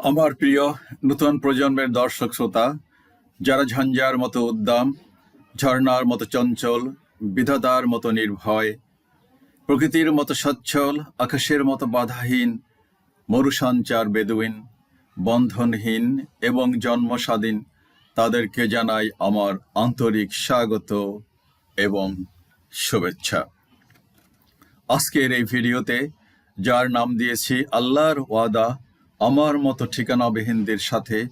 আমার প্রিয় নতুন প্রজন্মের দর্শক শ্রোতা, যারা ঝঞ্ঝার মতো উদ্দাম, ঝর্ণার মতো চঞ্চল, বিধাতার মতো নির্ভয়, প্রকৃতির মতো সচ্ছল, আকাশের মতো বাধাহীন, মরুসঞ্চার বেদুইন, বন্ধনহীন এবং জন্মস্বাধীন, তাদেরকে জানাই আমার আন্তরিক স্বাগত এবং শুভেচ্ছা। আজকের এই ভিডিওতে যার নাম দিয়েছি আল্লাহর ওয়াদা আমার মতো ঠিকানাবিহীনদের সাথে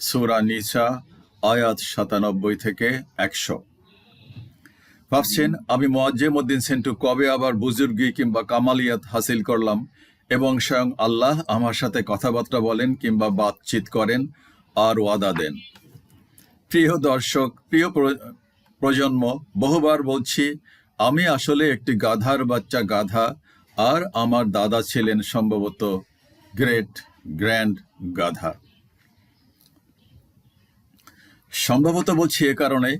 সুরা নিসা, আয়াত সাতানব্বই থেকে একশো। ভাবছেন, আমি মোয়াজ্জেম উদ্দিন সেন্টু কবে আবার বুজুর্গি কিংবা কামালিয়াত হাসিল করলাম এবং স্বয়ং আল্লাহ আমার সাথে কথাবার্তা বলেন কিংবা বাতচিত করেন আর ওয়াদা দেন। প্রিয় দর্শক, প্রিয় প্র- প্রজন্ম, বহুবার বলছি, আমি আসলে একটি গাধার বাচ্চা গাধা আর আমার দাদা ছিলেন সম্ভবত গ্রেট গ্র্যান্ড গাধা। সম্ভবত বলছি এ কারণে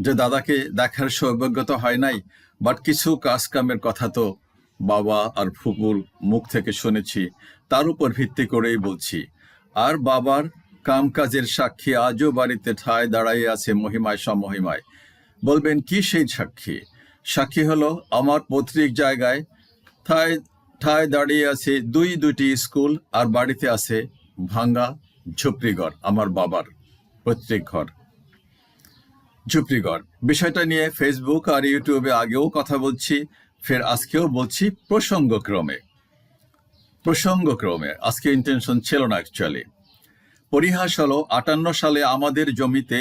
যে দাদাকে দেখার সৌভাগ্যতা হয় নাই বাট কিছু কাজ কামের কথা তো বাবা আর ফুকুর মুখ থেকে শুনেছি, তার উপর ভিত্তি করেই বলছি। আর বাবার কামকাজের সাক্ষী আজও বাড়িতে ঠায় দাঁড়াইয়ে আছে মহিমায় সমহিমায়। বলবেন, কি সেই সাক্ষী? সাক্ষী হলো আমার পৈতৃক জায়গায় ঠায় ঠায় দাঁড়িয়ে আছে দুই দুটি স্কুল আর বাড়িতে আছে ভাঙ্গা ঝুপড়িঘর আমার বাবার পৈতৃক ঘর। ঝুপড়িঘর বিষয়টা নিয়ে ফেসবুক আর ইউটিউবে আগেও কথা বলছি, ফের আজকেও বলছি প্রসঙ্গক্রমে। প্রসঙ্গক্রমে, আজকে ইন্টেনশন ছিল না অ্যাকচুয়ালি পরিহাস হলো, আটান্ন সালে আমাদের জমিতে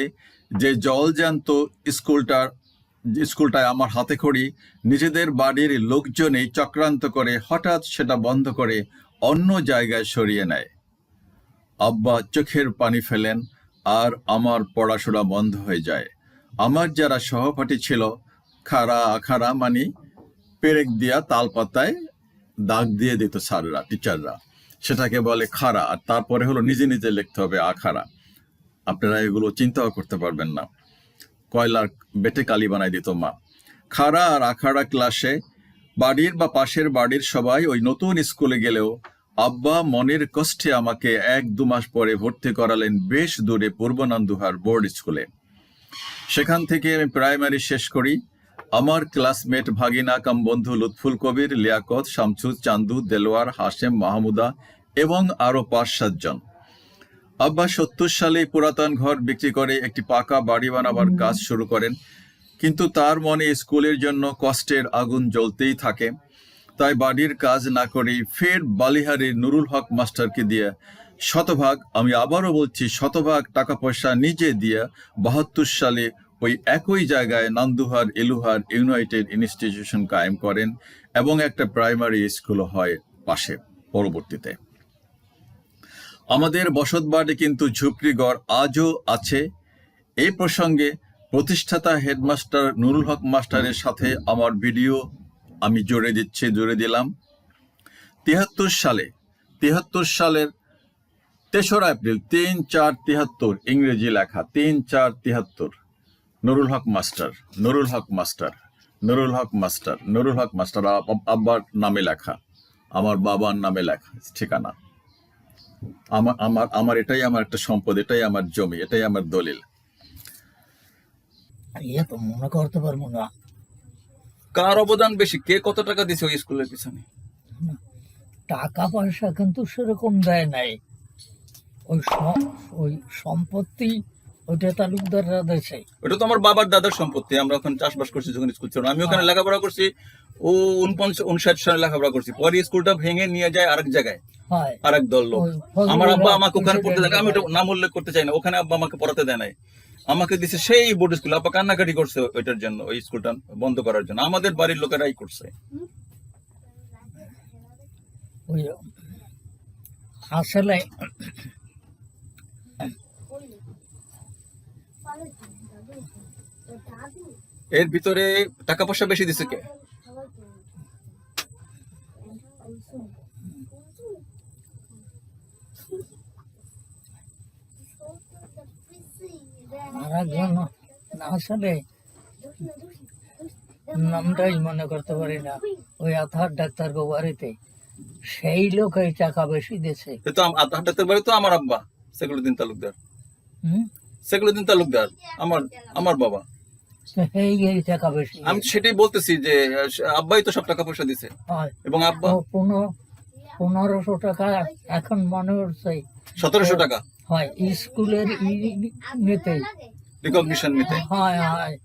যে জলজান্ত স্কুলটার স্কুলটায় আমার হাতে খড়ি। নিজেদের বাড়ির লোকজনেই চক্রান্ত করে হঠাৎ সেটা বন্ধ করে অন্য জায়গায় সরিয়ে নেয়। আব্বা চোখের পানি ফেলেন আর আমার পড়াশোনা বন্ধ হয়ে যায়। আমার যারা সহপাঠী ছিল খাড়া আখাড়া মানে পেরেক দিয়া তাল পাতায় দাগ দিয়ে দিত স্যাররা, টিচাররা। সেটাকে বলে খাড়া আর তারপরে হলো নিজে নিজে লিখতে হবে আখাড়া আপনারা এগুলো চিন্তাও করতে পারবেন না। কয়লার বেটে কালি বানাই দিত মা। খাড়া আর আখাড়া ক্লাসে বাড়ির বা পাশের বাড়ির সবাই ওই নতুন স্কুলে গেলেও, আব্বা, মনের কষ্টে আমাকে এক দু মাস পরে ভর্তি করালেন বেশ দূরে পূর্বনান্দুহার বোর্ড স্কুলে। সেখান থেকে আমি প্রাইমারি শেষ করি। আমার ক্লাসমেট ভাগিনা কাম বন্ধু লুৎফুল কবির, লিয়াকত, শামসুদ, চান্দু, দেলোয়ার, হাশেম, মাহমুদা এবং আরও পাঁচ সাতজন আব্বা সত্তর সালে পুরাতন ঘর বিক্রি করে একটি পাকা বাড়ি বানাবার কাজ শুরু করেন। কিন্তু তার মনে স্কুলের জন্য কষ্টের আগুন জ্বলতেই থাকে। তাই বাড়ির কাজ না করেই ফের বালিহারির নুরুল হক মাস্টারকে দিয়ে শতভাগ আমি আবারও বলছি শতভাগ টাকা পয়সা নিজে দিয়ে বাহাত্তর সালে ওই একই জায়গায় নান্দুহার এলুহার ইউনাইটেড ইনস্টিটিউশন কায়েম করেন এবং একটা প্রাইমারি স্কুল হয় পাশে পরবর্তীতে। আমাদের বসতবাড়ি কিন্তু ঝুপড়িগড় আজও আছে। এই প্রসঙ্গে প্রতিষ্ঠাতা হেডমাস্টার নুরুল হক মাস্টারের সাথে আমার ভিডিও আমি জোরে দিচ্ছি জোরে দিলাম। তিয়াত্তর সালে তিয়াত্তর সালের তেসরা এপ্রিল, তিন চার তিয়াত্তর ইংরেজি লেখা, তিন চার তিয়াত্তর Nurul Haq master, Nurul Haq master, Nurul Haq master, Nurul Haq master আব্বার নামে লেখা, আমার বাবার নামে লেখা, ঠিকানা। আমার আমার আমার এটাই আমার একটা সম্পদ এটাই আমার জমি এটাই আমার দলিল। ইয়ে তো মনে করতে পারব না। কার অবদান বেশি? কে কত টাকা দিছে ওই স্কুলের পিছনে? টাকা পয়সা কিন্তু সেরকম দেয় নাই। ওই ওই সম্পত্তি ওইটা তালুকদাররা দেশে। ওটা তো আমার বাবার দাদার সম্পত্তি আমরা ওখানে চাষবাস করছি যখন স্কুল ছিল আমি ওখানে লেখাপড়া করছি ও উনপঞ্চাশ উনষাট সালে লেখাপড়া করছি। পরে স্কুলটা ভেঙে নিয়ে যায় আরেক জায়গায় আরেক দল লোক। আমার আব্বা আমাকে ওখানে পড়তে দেয় আমি ওটা নাম উল্লেখ করতে চাই না। ওখানে আব্বা আমাকে পড়াতে দেয় নাই। আমাকে দিছে সেই বোর্ড স্কুল আব্বা কান্নাকাটি করছে ওইটার জন্য ওই স্কুলটা বন্ধ করার জন্য। আমাদের বাড়ির লোকেরাই করছে। আসলে এর ভিতরে টাকা পয়সা বেশি দিছে কে? আসলে নামটাই মনে করতে পারি না। ওই আথার ডাক্তার বাড়িতে। সেই লোক এই টাকা বেশি দিয়েছে। তো আম- আ- বাড়ি তো আমার আব্বা সেকুলুদ্দিন তালুকদার। হুম? সেকুলুদ্দিন তালুকদার আমার আমার বাবা। টাকা আমি সেটাই বলতেছি যে আব্বাই তো সব টাকা পয়সা দিছে। এবং আব্বা পনেরো পনেরোশো টাকা এখন মনে হচ্ছে সতেরোশো টাকা? হয় স্কুলের নিতে। রিকগনিশন নিতে। হয় হয়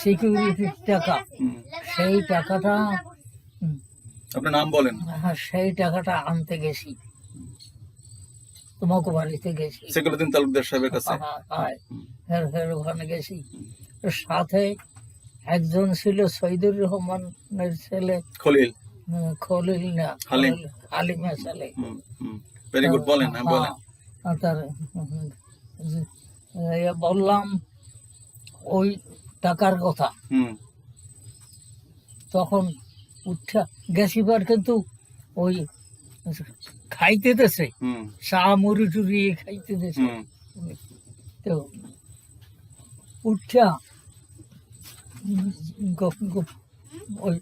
সিকিউরিটির টাকা। সেই টাকাটা আপনার নাম বলেন। হ্যাঁ, সেই টাকাটা আনতে গেছি। তোমাকে বাড়িতে গেছি। সেকুলুদ্দিন তালুকদার সাহেবের কাছে। হ্যাঁ, হয় এর এর ওখানে গেছি। সাথে একজন ছিল সৈদুর রহমানের ছেলে। খলিল। খলিল না হালিম। ছেলে। ভেরি গুড বলেন হ্যাঁ বলেন। হ্যাঁ, তার বললাম ওই টাকার কথা। তখন উঠা গেছিবার কিন্তু ওই খাইতে হুম। চা মুড়ি টুড়ি খাইতে হুম। তো উঠা ওই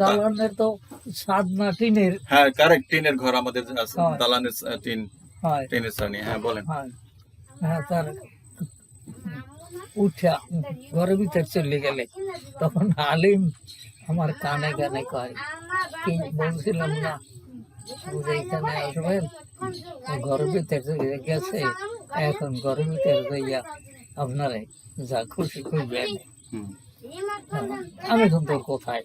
দালানের তো সাত না টিনের। হ্যাঁ কারেক্ট টিনের ঘর আমাদের দালানের টিন টিনের শ্রেণি হ্যাঁ বলেন। হ্যাঁ। তার উঠা ঘরের ভিতর চলে গেলে তখন আলিম আমার কানে কানে কয় কি বলছিলাম না? যে এখানে আসবেন। ঘরের ভিতর গেছে এখন ঘরের ভিতর যাইয়া আপনারে যা খুশি করবেন আমি এখন তোর কোথায়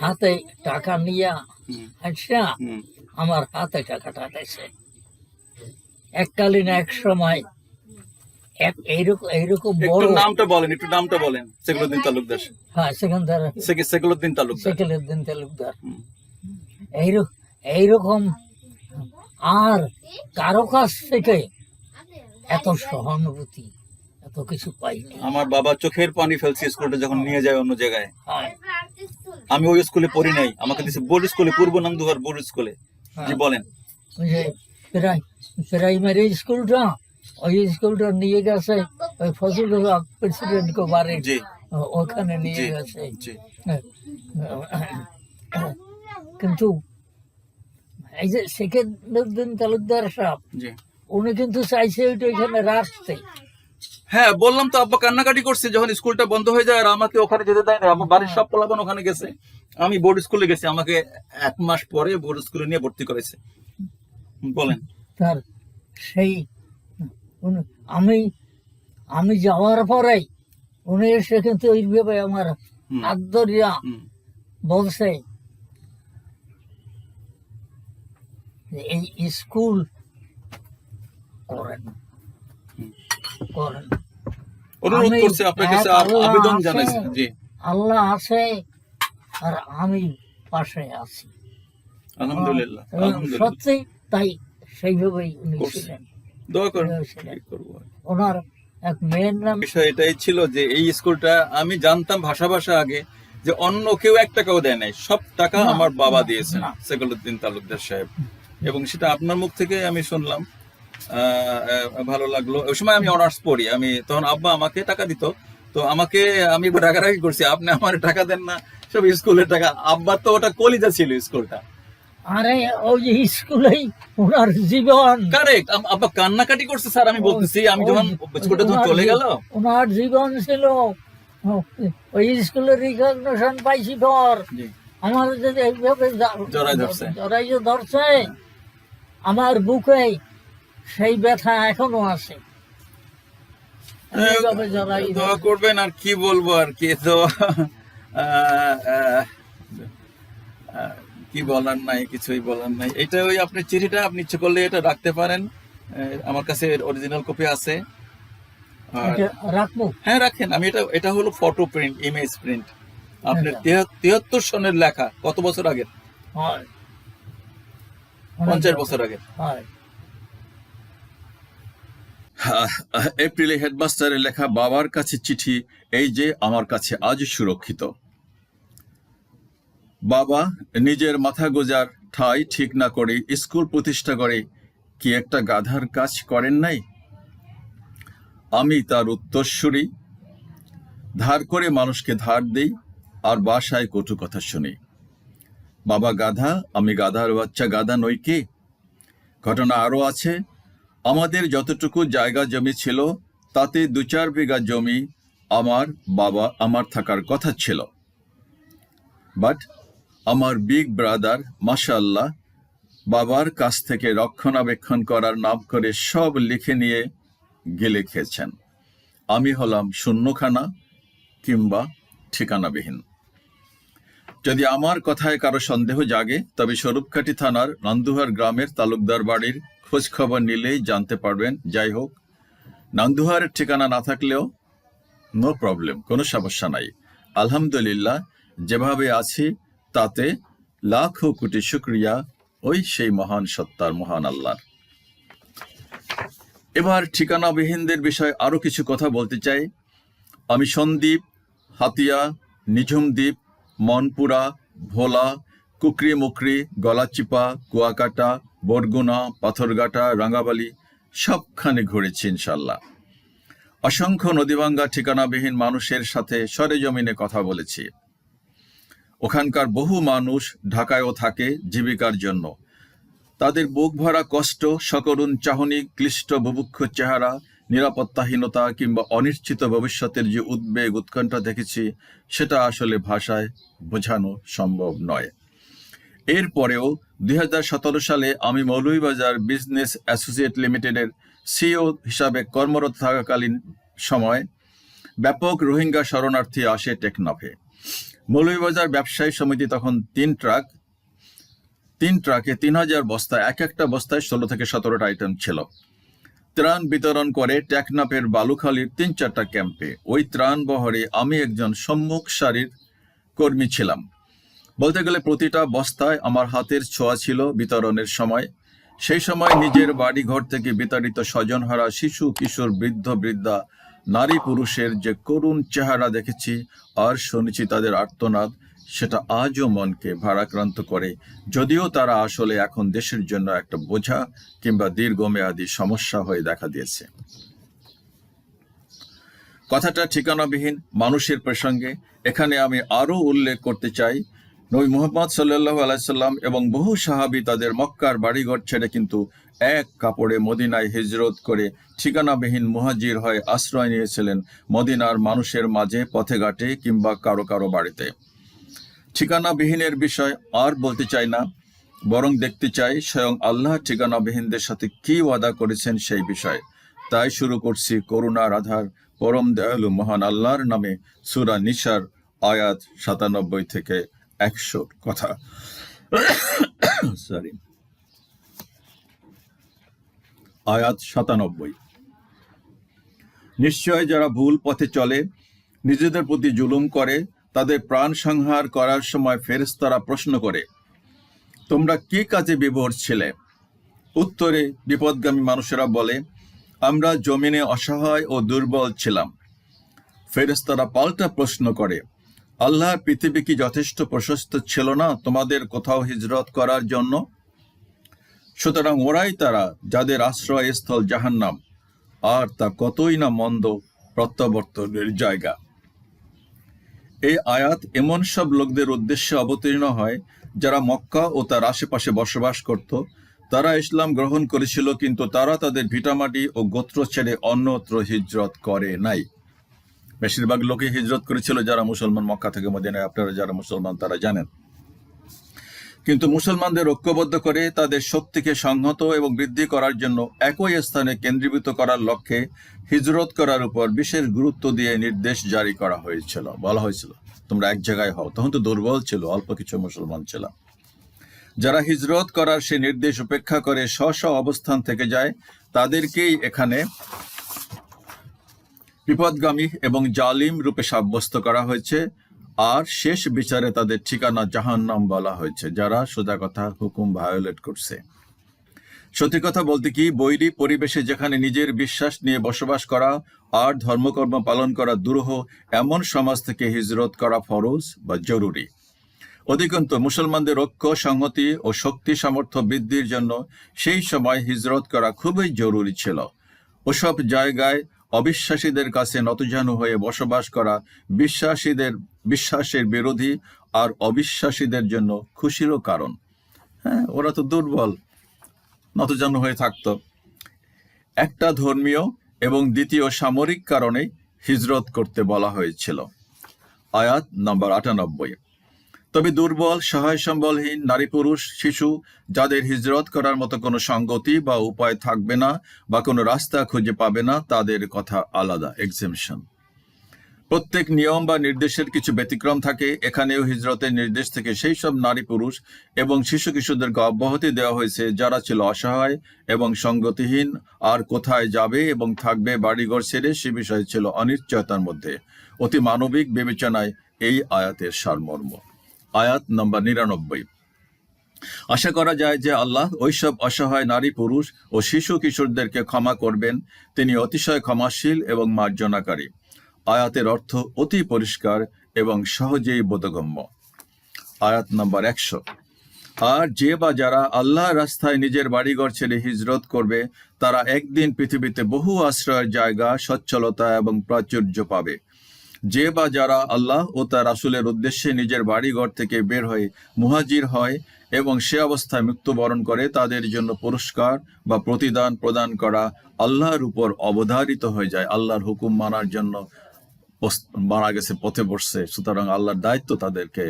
হাতে টাকা নিয়া আচ্ছা আমার হাতে টাকাটা দিয়েছে এককালীন এক সময় এক এইরকম এইরকম বড় নামটা বলেন একটু নামটা বলেন। তালুকদার। হ্যাঁ সেখানকার তালুকদার। এইরকম এইরকম আর কারও কাছ থেকে এত সহানুভূতি এত কিছু পাইনি। আমার বাবা চোখের পানি ফেলছে স্কুলটা যখন নিয়ে যায় অন্য জায়গায়। আমি ওই স্কুলে পড়ি নাই। আমাকে দিছে বোর্ড স্কুলে পূর্ব নন্দুয়ার বোর্ড স্কুলে। জি বলেন। ওই যে প্রাইমারি স্কুলটা ওই স্কুলটা নিয়ে গেছে ওই ফজলুল হক প্রেসিডেন্ট কো বাড়ি ওখানে নিয়ে গেছে। জি। কিন্তু এই যে সেকেন্দ্রদিন তালুকদার সাহেব উনি কিন্তু চাইছে ওইটা ওইখানে রাখতে। হ্যাঁ বললাম তো আব্বা কান্নাকাটি করছে যখন স্কুলটা বন্ধ হয়ে যায় আর আমাকে ওখানে যেতে দেয় না আমার বাড়ির সব পোলাপান ওখানে গেছে। আমি বোর্ড স্কুলে গেছি আমাকে এক মাস পরে বোর্ড স্কুলে নিয়ে ভর্তি করেছে। বলেন। তার সেই উনি- আমি আমি যাওয়ার পরে উনি এসে কিন্তু ওইভাবে আমার। হাত ধরিয়া বলছে যে এই স্কুল করেন। করেন। অনুরোধ করছে আপনার কাছে আবেদন। জানাইছে জি। আল্লাহ আছে আর আমি পাশে আছি। আলহামদুলিল্লাহ আলহামদুলিল্লাহ। সত্যি তাই সেইভাবেই উনি ছিলেন। দোয়া করেন। ওনার এক মেয়ের নাম বিষয় এটাই ছিল যে এই স্কুলটা আমি জানতাম ভাষা ভাষা আগে যে অন্য কেউ এক টাকাও দেয় নাই। সব টাকা আমার বাবা দিয়েছেন না। সেকুলুদ্দিন তালুকদার সাহেব। এবং সেটা আপনার মুখ থেকে আমি শুনলাম। ভালো লাগল। ওই সময় আমি অনার্স পড়ি। আমি তখন আব্বা আমাকে টাকা দিত। তো আমাকে আমি রাগারাগি করছি আপনি আমার টাকা দেন না সব স্কুলের টাকা। আব্বার তো ওটা কলিজা ছিল স্কুলটা। আরে ওই স্কুলেই ওনার জীবন। কারেক্ট আব্বা কান্নাকাটি করছে স্যার আমি বলতেছি আমি যখন ওই- স্কুলটা যখন চলে গেল। ওনার জীবন ছিল ওই স্কুলের রিকগনিশন পাইছি পর আমার যদি এইভাবে জড়াই ধরছে। জড়াই ধরছে আমার বুকে সেই ব্যথা এখনও আছে। দোয়া করবেন আর কি বলব আর কি? তো কি বলার নাই কিছুই বলার নাই। এটা ওই আপনি চিঠিটা আপনি ইচ্ছে করলে এটা রাখতে পারেন। আমার কাছে অরিজিনাল কপি আছে। এটা রাখব? হ্যাঁ রাখেন। আমি এটা এটা হলো ফটো প্রিন্ট ইমেজ প্রিন্ট আপনার আচ্ছা। তিয়াত্তর সনের লেখা কত বছর আগে হয়। পঞ্চাশ বছর আগে। হয়। এপ্রিলে হেডমাস্টারের লেখা বাবার কাছে চিঠি এই যে আমার কাছে আজ সুরক্ষিত। বাবা নিজের মাথা গোজার ঠাই ঠিক না করে স্কুল প্রতিষ্ঠা করে কি একটা গাধার কাজ করেন নাই? আমি তার উত্তরসূরি। ধার করে মানুষকে ধার দেই আর বাসায় কটু কথা শুনি। বাবা গাধা, আমি গাধার বাচ্চা, গাধা নই কি? ঘটনা আরও আছে। আমাদের যতটুকু জায়গা জমি ছিল, তাতে দু চার বিঘা জমি আমার বাবা, আমার থাকার কথা ছিল। বাট আমার বিগ ব্রাদার মাশাল্লাহ বাবার কাছ থেকে রক্ষণাবেক্ষণ করার নাম করে সব লিখে নিয়ে গেলে খেয়েছেন। আমি হলাম শূন্যখানা কিংবা ঠিকানাবিহীন। যদি আমার কথায় কারও সন্দেহ জাগে, তবে স্বরূপকাঠি থানার নান্দুহার গ্রামের তালুকদার বাড়ির খোঁজ খবর নিলেই জানতে পারবেন। যাই হোক নান্দুহারের ঠিকানা না থাকলেও নো প্রবলেম কোনো সমস্যা নাই। আলহামদুলিল্লাহ, যেভাবে আছি, তাতে লাখ লাখো কোটি শুক্রিয়া ওই সেই মহান সত্তার, মহান আল্লাহর। এবার ঠিকানাবিহীনদের বিষয়ে আরও কিছু কথা বলতে চাই। আমি সন্দীপ হাতিয়া নিঝুম দ্বীপ মনপুরা, ভোলা কুকরি মুকরি গলাচিপা, কুয়াকাটা, বরগুনা, পাথরঘাটা, রাঙ্গাবালি, সবখানে ঘুরেছি ইনশাল্লাহ। অসংখ্য নদীভাঙ্গা ঠিকানাবিহীন মানুষের সাথে সরেজমিনে কথা বলেছি। ওখানকার বহু মানুষ ঢাকায়ও থাকে জীবিকার জন্য। তাদের বুক ভরা কষ্ট, সকরুণ, চাহনি, ক্লিষ্ট, বুভুক্ষ চেহারা নিরাপত্তাহীনতা কিংবা অনিশ্চিত ভবিষ্যতের যে উদ্বেগ, উৎকণ্ঠা দেখেছি, সেটা আসলে ভাষায় বোঝানো সম্ভব নয়। এরপরেও দুই হাজার সতেরো সালে আমি মৌলভীবাজার বিজনেস অ্যাসোসিয়েট লিমিটেডের সিও হিসাবে কর্মরত থাকাকালীন সময় ব্যাপক রোহিঙ্গা শরণার্থী আসে টেকনাফে। মৌলভীবাজার ব্যবসায়ী সমিতি তখন তিন ট্রাক, তিন ট্রাকে তিন হাজার বস্তা, এক একটা বস্তায় ষোলো থেকে সতেরোটা আইটেম ছিল। ত্রাণ বিতরণ করে টেকনাপের বালুখালীর তিন চারটা ক্যাম্পে। ওই ত্রাণ বহরে আমি একজন সম্মুখ সারির কর্মী ছিলাম। বলতে গেলে প্রতিটা বস্তায় আমার হাতের ছোঁয়া ছিল বিতরণের সময়। সেই সময় নিজের বাড়ি ঘর থেকে বিতাড়িত স্বজনহারা শিশু, কিশোর, বৃদ্ধ, বৃদ্ধা, নারী, পুরুষের যে করুণ চেহারা দেখেছি, আর শুনেছি তাদের আর্তনাদ সেটা আজও মনকে ভারাক্রান্ত করে। যদিও তারা আসলে এখন দেশের জন্য একটা বোঝা কিংবা দীর্ঘমেয়াদী সমস্যা হয়ে দেখা দিয়েছে। কথাটা ঠিকানাবিহীন, মানুষের প্রসঙ্গে। এখানে আমি আরও উল্লেখ করতে চাই, নবী মোহাম্মদ সাল্লাহ আলাইসাল্লাম এবং বহু সাহাবি তাদের মক্কার বাড়িঘর ছেড়ে কিন্তু এক কাপড়ে মদিনায় হিজরত করে ঠিকানাবিহীন মুহাজির হয়ে আশ্রয় নিয়েছিলেন মদিনার মানুষের মাঝে পথে ঘাটে কিংবা কারও কারও বাড়িতে। ঠিকানাবিহীনের বিষয় আর বলতে চাই না, বরং দেখতে চাই স্বয়ং আল্লাহ ঠিকানাবিহীনদের সাথে কি ওয়াদা করেছেন সেই বিষয়ে। তাই শুরু করছি করুণা রাধার পরম দয়ালু মহান আল্লাহর নামে সুরা নিসার, আয়াত সাতানব্বই থেকে একশো কথা। সরি আয়াত সাতানব্বই। নিশ্চয় যারা ভুল পথে চলে, নিজেদের প্রতি জুলুম করে তাদের প্রাণ সংহার করার সময় ফেরেশতারা প্রশ্ন করে, তোমরা কি কাজে বিভোর ছিলে? উত্তরে বিপদগামী মানুষেরা বলে, আমরা জমিনে অসহায় ও দুর্বল ছিলাম। ফেরেশতারা পাল্টা প্রশ্ন করে, আল্লাহ পৃথিবী কি যথেষ্ট প্রশস্ত ছিল না তোমাদের কোথাও হিজরত করার জন্য? সুতরাং ওরাই তারা যাদের আশ্রয়স্থল জাহান্নাম, আর তা কতই না মন্দ প্রত্যাবর্তনের জায়গা। এই আয়াত এমন সব লোকদের উদ্দেশ্যে অবতীর্ণ হয়, যারা মক্কা ও তার আশেপাশে বসবাস করত। তারা ইসলাম গ্রহণ করেছিল, কিন্তু তারা তাদের ভিটামাটি ও গোত্র ছেড়ে অন্যত্র হিজরত করে নাই। বেশিরভাগ লোকে হিজরত করেছিল, যারা মুসলমান মক্কা থেকে মদিনায়। আপনারা যারা মুসলমান, তারা জানেন। কিন্তু মুসলমানদের ঐক্যবদ্ধ করে তাদের শক্তিকে সংহত এবং বৃদ্ধি করার জন্য একই স্থানে কেন্দ্রীভূত করার লক্ষ্যে হিজরত করার উপর বিশেষ গুরুত্ব দিয়ে নির্দেশ জারি করা হয়েছিল, বলা হয়েছিল। তোমরা এক জায়গায় হও। তখন তো দুর্বল ছিল, অল্প কিছু মুসলমান ছিল যারা হিজরত করার সে নির্দেশ উপেক্ষা করে স্ব স্ব অবস্থান থেকে যায়, তাদেরকেই এখানে বিপদগামী এবং জালিম রূপে সাব্যস্ত করা হয়েছে। আর শেষ বিচারে তাদের ঠিকানা জাহান্নাম বলা হয়েছে, যারা সোজা কথা হুকুম ভায়োলেট করছে। সত্যি কথা বলতে কি, বৈরী পরিবেশে যেখানে নিজের বিশ্বাস নিয়ে বসবাস করা আর ধর্মকর্ম পালন করা দুরূহ, এমন সমাজ থেকে হিজরত করা ফরজ বা জরুরি। অধিকন্ত, মুসলমানদের ঐক্য, সংহতি ও শক্তি সামর্থ্য বৃদ্ধির জন্য সেই সময় হিজরত করা খুবই জরুরি ছিল। ওসব জায়গায় অবিশ্বাসীদের কাছে নতজানু হয়ে বসবাস করা বিশ্বাসীদের বিশ্বাসের বিরোধী আর অবিশ্বাসীদের জন্য খুশিরও কারণ। হ্যাঁ ওরা তো দুর্বল, নতজানু হয়ে থাকতো। একটা ধর্মীয় এবং দ্বিতীয় সামরিক কারণে হিজরত করতে বলা হয়েছিল। আয়াত নম্বর আটানব্বই। তবে দুর্বল সহায় সম্বলহীন নারী পুরুষ, শিশু, যাদের হিজরত করার মতো কোনো সঙ্গতি বা উপায় থাকবে না বা কোনো রাস্তা খুঁজে পাবে না, তাদের কথা আলাদা এক্সেমশন প্রত্যেক নিয়ম বা নির্দেশের কিছু ব্যতিক্রম থাকে। এখানেও হিজরতের নির্দেশ থেকে সেই সব নারী পুরুষ এবং শিশু কিশোরদেরকে অব্যাহতি দেওয়া হয়েছে, যারা ছিল অসহায় এবং সঙ্গতিহীন, আর কোথায় যাবে এবং থাকবে বাড়িঘর ছেড়ে সে বিষয়ে ছিল অনিশ্চয়তার মধ্যে। অতি মানবিক বিবেচনায় এই আয়াতের সারমর্ম। আয়াত নম্বর নিরানব্বই। আশা করা যায় যে আল্লাহ ওইসব অসহায় নারী পুরুষ ও শিশু কিশোরদেরকে ক্ষমা করবেন। তিনি অতিশয় ক্ষমাশীল এবং মার্জনাকারী। আয়াতের অর্থ অতি পরিষ্কার এবং সহজেই বোধগম্য। আয়াত নম্বর একশো। আর যে বা যারা আল্লাহ রাস্তায় নিজের বাড়িঘর ছেড়ে হিজরত করবে, তারা একদিন পৃথিবীতে বহু আশ্রয়ের জায়গা, সচ্ছলতা এবং প্রাচুর্য পাবে। যে বা যারা আল্লাহ ও তার রাসূলের উদ্দেশ্যে নিজের বাড়িঘর থেকে বের হয়ে মুহাজির হয় এবং সে অবস্থায় মৃত্যুবরণ করে, তাদের জন্য পুরস্কার বা প্রতিদান প্রদান করা আল্লাহর উপর অবধারিত হয়ে যায়, আল্লাহর হুকুম মানার জন্য মারা গেছে, পথে বসছে, সুতরাং আল্লাহর দায়িত্ব তাদেরকে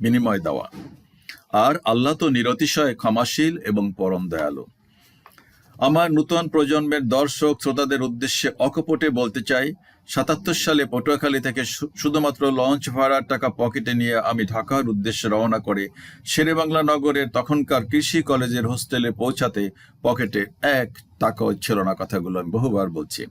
বিনিময় দেওয়া। আর আল্লাহ তো নিরতিশয় ক্ষমাশীল এবং পরম দয়ালু। আমার নূতন প্রজন্মের দর্শক শ্রোতাদের উদ্দেশ্যে অকপটে বলতে চাই, সাতাত্তর সালে পটুয়াখালী থেকে শুধুমাত্র লঞ্চ ভাড়ার টাকা পকেটে নিয়ে আমি ঢাকার উদ্দেশ্যে রওনা করে শেরেবাংলা নগরের তখনকার কৃষি কলেজের হোস্টেলে পৌঁছাতে পকেটে এক টাকাও ছিল না, কথাগুলো আমি বহুবার বলছি।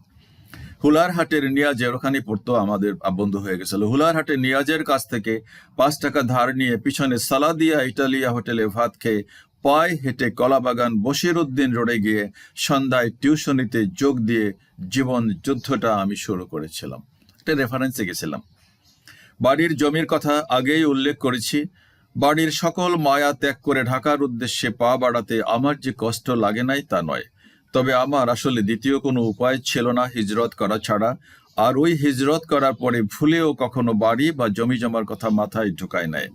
হুলার হাটের নিয়াজের ওখানে পড়তো আমাদের বন্ধু হয়ে গেছিল। হুলার হাটের নিয়াজের কাছ থেকে পাঁচ টাকা ধার নিয়ে পিছনে সালাদিয়া ইটালিয়া হোটেলে ভাত খেয়ে পায়ে হেঁটে কলাবাগান বশির উদ্দিন রোডে গিয়ে সন্ধ্যায় টিউশনিতে যোগ দিয়ে জীবন যুদ্ধটা আমি শুরু করেছিলাম। একটা রেফারেন্সে গেছিলাম। বাড়ির জমির কথা আগেই উল্লেখ করেছি। বাড়ির সকল মায়া ত্যাগ করে ঢাকার উদ্দেশ্যে পা বাড়াতে আমার যে কষ্ট লাগে নাই তা নয়। তবে আমার আসলে দ্বিতীয় কোনো উপায় ছিল না হিজরত করা ছাড়া। আর ওই হিজরত করার পরে ভুলেও কখনো বাড়ি বা জমি জমার কথা মাথায় ঢুকায় নেয়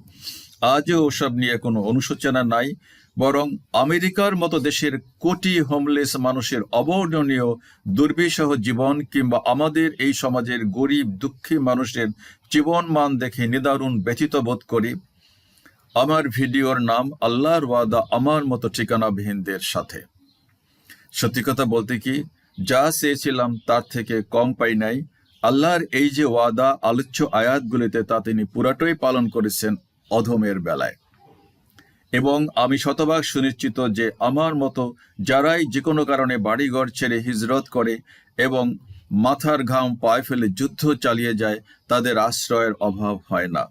আজও ওসব নিয়ে কোনো অনুশোচনা নাই, বরং আমেরিকার মতো দেশের কোটি হোমলেস মানুষের অবর্ণনীয়, দুর্বিষহ জীবন কিংবা আমাদের এই সমাজের গরিব, দুঃখী মানুষের জীবন মান দেখে নিদারুণ ব্যথিত বোধ করি। আমার ভিডিওর নাম আল্লাহর ওয়াদা, আমার মতো ঠিকানাবিহীনদের সাথে। সত্যি কথা বলতে কি, যা চেয়েছিলাম তার থেকে কম পাই নাই। আল্লাহর এই যে ওয়াদা, আলোচ্য আয়াতগুলিতে তা তিনি পুরাটাই পালন করেছেন অধমের বেলায়। এবং আমি শতভাগ সুনিশ্চিত যে আমার মতো যারাই যে কোনো কারণে বাড়িঘর ছেড়ে হিজরত করে এবং মাথার ঘাম পায়ে ফেলে যুদ্ধ চালিয়ে যায়, তাদের আশ্রয়ের অভাব হয় না।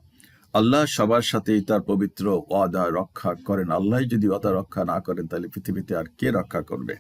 আল্লাহ সবার সাথেই তার পবিত্র ওয়াদা রক্ষা করেন। আল্লাহ যদি ওয়াদা রক্ষা না করেন, তাহলে পৃথিবীতে আর কে রক্ষা করবে?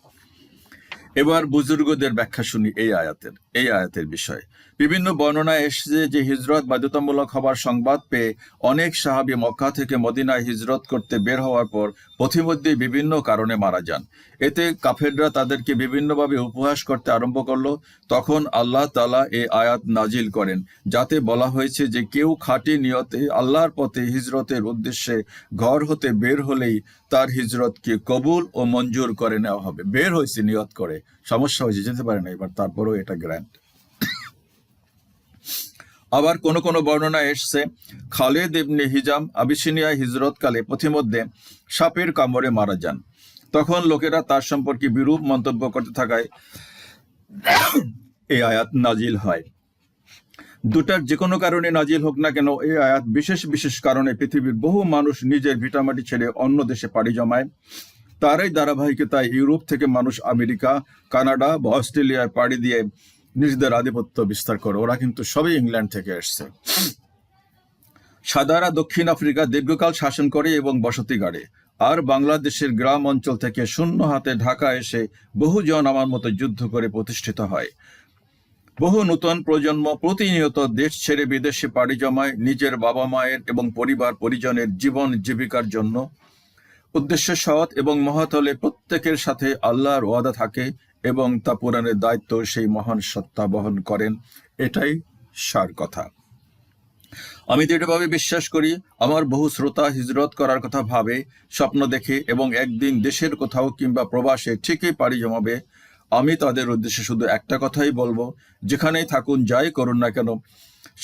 এবার বুজুর্গদের ব্যাখ্যা শুনি এই আয়াতের। এই আয়াতের বিষয়। বিভিন্ন বর্ণনায় এসেছে যে হিজরত বাধ্যতামূলক হবার সংবাদ পেয়ে অনেক সাহাবী মক্কা থেকে মদিনায় হিজরত করতে বের হওয়ার পর পথিমধ্যে বিভিন্ন কারণে মারা যান। এতে কাফেররা তাদেরকে বিভিন্নভাবে উপহাস করতে আরম্ভ করল। তখন আল্লাহ তালা এ আয়াত নাজিল করেন, যাতে বলা হয়েছে যে কেউ খাঁটি নিয়তে আল্লাহর পথে হিজরতের উদ্দেশ্যে ঘর হতে বের হলেই তার হিজরতকে কবুল ও মঞ্জুর করে নেওয়া হবে। বের হয়েছে নিয়ত করে। সমস্যা হয়েছে, যেতে পারে না, এবার তারপরেও এটা গ্র্যান্ড। আবার কোন কোন বর্ণনা এসছে, খালেদ ইবনে হিজাম আবিসিনিয়ায় হিজরতকালে পথিমধ্যে সাপের কামড়ে মারা যান। তখন লোকেরা তার সম্পর্কে বিরূপ মন্তব্য করতে থাকায় এই আয়াত নাজিল হয়। দুটার যে কোনো কারণে নাজিল হোক না কেন, এই আয়াত বিশেষ বিশেষ কারণে পৃথিবীর বহু মানুষ নিজের ভিটামাটি ছেড়ে অন্য দেশে পাড়ি জমায়। তারই ধারাবাহিকতায় ইউরোপ থেকে মানুষ আমেরিকা, কানাডা বা অস্ট্রেলিয়ায় পাড়ি দিয়ে নিজেদের আধিপত্য বিস্তার করে। ওরা কিন্তু সবই ইংল্যান্ড থেকে এসছে। সাদারা দক্ষিণ আফ্রিকা দীর্ঘকাল শাসন করে এবং বসতি গাড়ে। আর বাংলাদেশের গ্রাম অঞ্চল থেকে শূন্য হাতে ঢাকা এসে বহুজন আমার মতো যুদ্ধ করে প্রতিষ্ঠিত হয়। বহু নূতন প্রজন্ম প্রতিনিয়ত দেশ ছেড়ে বিদেশে পাড়ি জমায় নিজের বাবা মায়ের এবং পরিবার পরিজনের জীবন জীবিকার জন্য উদ্দেশ্য সৎ এবং মহৎ হলে প্রত্যেকের সাথে আল্লাহর ওয়াদা থাকে এবং তা পূরণের দায়িত্ব সেই মহান সত্তা বহন করেন। এটাই সার কথা। আমি দৃঢ়ভাবে বিশ্বাস করি, আমার বহু শ্রোতা হিজরত করার কথা ভাবে, স্বপ্ন দেখে এবং একদিন দেশের কোথাও কিংবা প্রবাসে ঠিকই পাড়ি জমাবে। আমি তাদের উদ্দেশ্যে শুধু একটা কথাই বলব, যেখানেই থাকুন, যাই করুন না কেন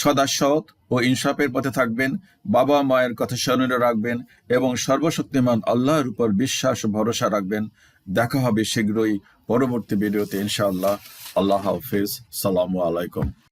সদা সৎ ও ইনসাফের পথে থাকবেন, বাবা মায়ের কথা স্মরণে রাখবেন এবং সর্বশক্তিমান আল্লাহর উপর বিশ্বাস ও ভরসা রাখবেন। দেখা হবে শীঘ্রই পরবর্তী ভিডিওতে ইনশাআল্লাহ। আল্লাহ হাফিজ। সালামু আলাইকুম।